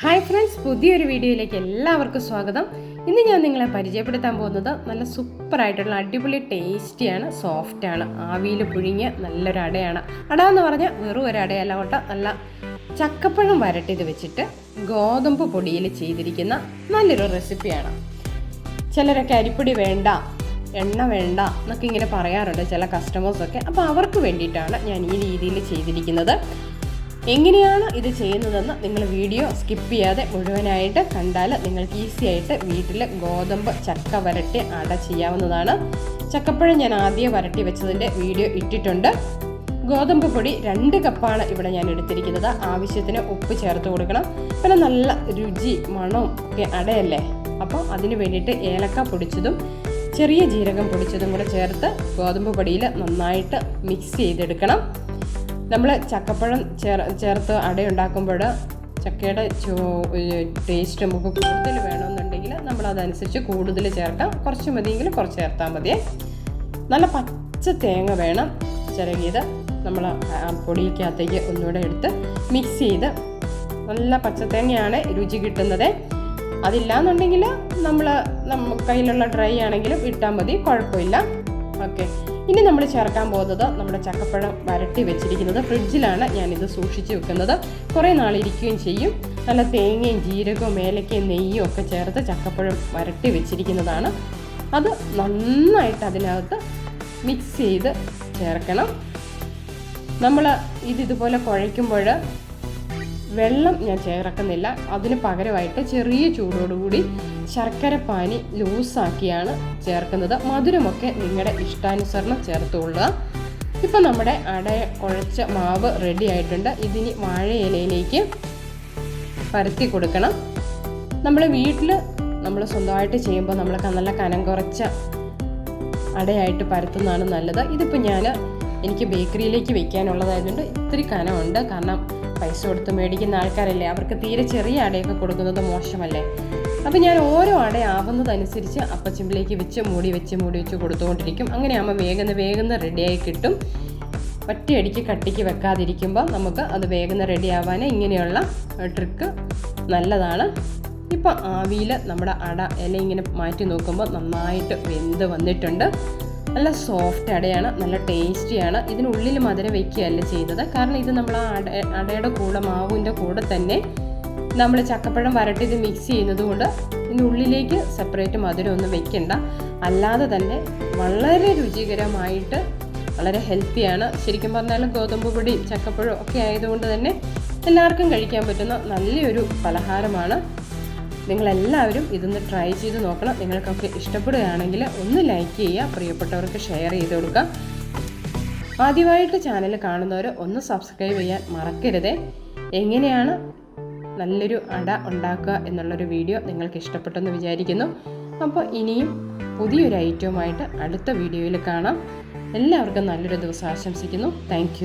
Hi friends പുതിയൊരു വീഡിയോയിലേക്ക് എല്ലാവർക്കും സ്വാഗതം. ഇന്ന് ഞാൻ നിങ്ങളെ പരിചയപ്പെടുത്താൻ പോകുന്നത് നല്ല സൂപ്പറായിട്ടുള്ള അടിപൊളി ടേസ്റ്റിയാണ് സോഫ്റ്റാണ്. ആവിയിൽ പുഴുങ്ങിയ നല്ലൊരു അടയാണ്. അട എന്ന് പറഞ്ഞാൽ വെറും ഒരു അടയല്ല കേട്ടോ. നല്ല ചക്കപ്പഴം വരട്ടിയത് വെച്ചിട്ട് ഗോതമ്പ് പൊടിയിൽ ചെയ്തിരിക്കുന്ന നല്ലൊരു റെസിപ്പിയാണ്. ചിലരൊക്കെ അരിപ്പൊടി വേണ്ട എണ്ണ വേണ്ട എന്നൊക്കെ ഇങ്ങനെ പറയാറുണ്ട് ചില കസ്റ്റമേഴ്സൊക്കെ അപ്പോൾ അവർക്ക് വേണ്ടിയിട്ടാണ് ഞാൻ ഈ രീതിയിൽ ചെയ്തിരിക്കുന്നത്. എങ്ങനെയാണ് ഇത് ചെയ്യുന്നതെന്ന് നിങ്ങൾ വീഡിയോ സ്കിപ്പ് ചെയ്യാതെ മുഴുവനായിട്ട് കണ്ടാൽ നിങ്ങൾക്ക് ഈസി ആയിട്ട് വീട്ടിൽ ഗോതമ്പ് ചക്ക വരട്ടി അട ചെയ്യാവുന്നതാണ്. ചക്കപ്പഴം ഞാൻ ആദ്യം വരട്ടി വെച്ചതിന്റെ വീഡിയോ ഇട്ടിട്ടുണ്ട്. ഗോതമ്പ് പൊടി രണ്ട് കപ്പാണ് ഇവിടെ ഞാൻ എടുത്തിരിക്കുന്നത്. ആവശ്യത്തിന് ഉപ്പ് ചേർത്ത് കൊടുക്കണം. പിന്നെ നല്ല രുചി മണവും ഒക്കെ അടയല്ലേ? അപ്പോൾ അതിന് വേണ്ടിയിട്ട് ഏലക്ക പൊടിച്ചതും ചെറിയ ജീരകം പൊടിച്ചതും കൂടെ ചേർത്ത് ഗോതമ്പ് പൊടിയിൽ നന്നായിട്ട് മിക്സ് ചെയ്തെടുക്കണം. നമ്മൾ ചക്കപ്പഴം ചേർ ചേർത്ത് അടയുണ്ടാക്കുമ്പോൾ ചക്കയുടെ ചോ ടേസ്റ്റ് നമുക്ക് കൂടുതൽ വേണമെന്നുണ്ടെങ്കിൽ നമ്മൾ അതനുസരിച്ച് കൂടുതൽ ചേർക്കാം. കുറച്ച് മതിയെങ്കിൽ കുറച്ച് ചേർത്താൽ മതി നല്ല പച്ച തേങ്ങ വേണം ചിരകിയത്. നമ്മൾ പൊടിക്കകത്തേക്ക് ഒന്നുകൂടെ എടുത്ത് മിക്സ് ചെയ്ത് നല്ല പച്ചത്തേങ്ങയാണ് രുചി കിട്ടുന്നത്. അതില്ലാന്നുണ്ടെങ്കിൽ നമ്മൾ നമ്മ കയ്യിലുള്ള ഡ്രൈ ആണെങ്കിലും ഇട്ടാൽ മതി. കുഴപ്പമില്ല. ഓക്കെ ഇനി നമ്മൾ ചേർക്കാൻ പോകുന്നത് നമ്മുടെ ചക്കപ്പഴം വരട്ടി വെച്ചിരിക്കുന്നത് ഫ്രിഡ്ജിലാണ് ഞാനിത് സൂക്ഷിച്ച് വെക്കുന്നത്. കുറേ നാളിരിക്കുകയും ചെയ്യും. നല്ല തേങ്ങയും ജീരകവും ഏലക്കയും നെയ്യും ഒക്കെ ചേർത്ത് ചക്കപ്പഴം വരട്ടി വെച്ചിരിക്കുന്നതാണ്. അത് നന്നായിട്ട് അതിനകത്ത് മിക്സ് ചെയ്ത് ചേർക്കണം. നമ്മൾ ഇത് ഇതുപോലെ കുഴയ്ക്കുമ്പോൾ വെള്ളം ഞാൻ ചേർക്കുന്നില്ല. അതിന് പകരമായിട്ട് ചെറിയ ചൂടോടുകൂടി ശർക്കര പാനി ലൂസാക്കിയാണ് ചേർക്കുന്നത്. മധുരമൊക്കെ നിങ്ങളുടെ ഇഷ്ടാനുസരണം ചേർത്തുകൊള്ളുക. ഇപ്പം നമ്മുടെ അട കുഴച്ച മാവ് റെഡി ആയിട്ടുണ്ട്. ഇതിനി വാഴ ഇലയിലേക്ക് പരത്തി കൊടുക്കണം. നമ്മൾ വീട്ടിൽ നമ്മൾ സ്വന്തമായിട്ട് ചെയ്യുമ്പോൾ നമ്മൾ നല്ല കനം കുറച്ച അടയായിട്ട് പരത്തുന്നതാണ് നല്ലത്. ഇതിപ്പോൾ ഞാൻ എനിക്ക് ബേക്കറിയിലേക്ക് വെക്കാനുള്ളതായതുകൊണ്ട് ഇത്തിരി കനമുണ്ട്. കാരണം പൈസ കൊടുത്ത് മേടിക്കുന്ന ആൾക്കാരല്ലേ? അവർക്ക് തീരെ ചെറിയ അടയൊക്കെ കൊടുക്കുന്നത് മോശമല്ലേ? അപ്പോൾ ഞാൻ ഓരോ അടയാവുന്നതനുസരിച്ച് അപ്പച്ചിമ്പിലേക്ക് വെച്ച് മൂടി വെച്ച് മൂടി വെച്ച് കൊടുത്തുകൊണ്ടിരിക്കും. അങ്ങനെ ആകുമ്പോൾ വേഗം വേഗം റെഡിയായി കിട്ടും. ഒറ്റയടിക്ക് കട്ടിക്ക് വെക്കാതിരിക്കുമ്പോൾ നമുക്ക് അത് വേഗം ആവാൻ ഇങ്ങനെയുള്ള ട്രിക്ക് നല്ലതാണ്. ഇപ്പം ആവിയിൽ നമ്മുടെ അട ഇല ഇങ്ങനെ മാറ്റി നോക്കുമ്പോൾ നന്നായിട്ട് വെന്ത് വന്നിട്ടുണ്ട്. നല്ല സോഫ്റ്റ് അടയാണ് നല്ല ടേസ്റ്റിയാണ് ഇതിനുള്ളിൽ മധുരം വയ്ക്കുകയല്ല ചെയ്തത്. കാരണം ഇത് നമ്മൾ ആ അട അടയുടെ കൂടെ മാവിന്റെ കൂടെ തന്നെ നമ്മൾ ചക്കപ്പഴം വരട്ടിത് മിക്സ് ചെയ്യുന്നത് കൊണ്ട് ഇതിനുള്ളിലേക്ക് സെപ്പറേറ്റ് മധുരം ഒന്നും വെക്കണ്ട. അല്ലാതെ തന്നെ വളരെ രുചികരമായിട്ട് വളരെ ഹെൽത്തിയാണ് ശരിക്കും പറഞ്ഞാൽ ഗോതമ്പ് പൊടി ചക്കപ്പഴം ഒക്കെ ആയതുകൊണ്ട് തന്നെ എല്ലാവർക്കും കഴിക്കാൻ പറ്റുന്ന നല്ലൊരു പലഹാരമാണ്. നിങ്ങളെല്ലാവരും ഇതൊന്ന് ട്രൈ ചെയ്ത് നോക്കണം. നിങ്ങൾക്കൊക്കെ ഇഷ്ടപ്പെടുകയാണെങ്കിൽ ഒന്ന് ലൈക്ക് ചെയ്യുക പ്രിയപ്പെട്ടവർക്ക് ഷെയർ ചെയ്ത് കൊടുക്കുക. ആദ്യമായിട്ട് ചാനൽ കാണുന്നവർ ഒന്ന് സബ്സ്ക്രൈബ് ചെയ്യാൻ മറക്കരുതേ. എങ്ങനെയാണ് നല്ലൊരു അട ഉണ്ടാക്കുക എന്നുള്ളൊരു വീഡിയോ നിങ്ങൾക്ക് ഇഷ്ടപ്പെട്ടെന്ന് വിചാരിക്കുന്നു. അപ്പോൾ ഇനിയും പുതിയൊരു ഐറ്റവുമായിട്ട് അടുത്ത വീഡിയോയിൽ കാണാം. എല്ലാവർക്കും നല്ലൊരു ദിവസം ആശംസിക്കുന്നു. താങ്ക്